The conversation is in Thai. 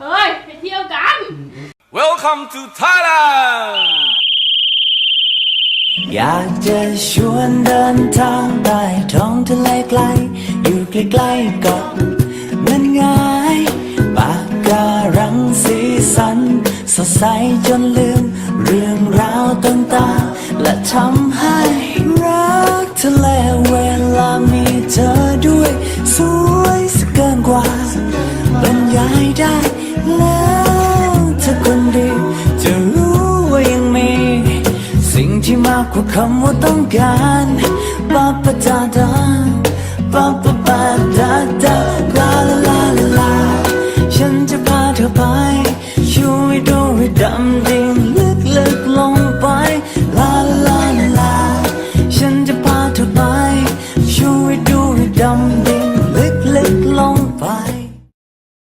เฮ้ย ไปเที่ยวกัน Welcome to Thailand อยากจะชวนเดินทางไปท้องทะเลไกล อยู่ใกล้ๆเกาะนั้นง่ายปากการังสีสัน สดใสจนลืม เรื่องราวต่างๆ และทำให้รักทะเลเวลามีเธอด้วย สวยสกเกินกว่าบรรย ได้แล้วเธอคนดีจะรู้ว่ายังมี สิ่งที่มากกว่าคำว่าต้องการปาปาดาดาปาปะปาดาดาาลาลาลาลาฉันจะพาเธอไปช่วยดูให้ดำดิ่ง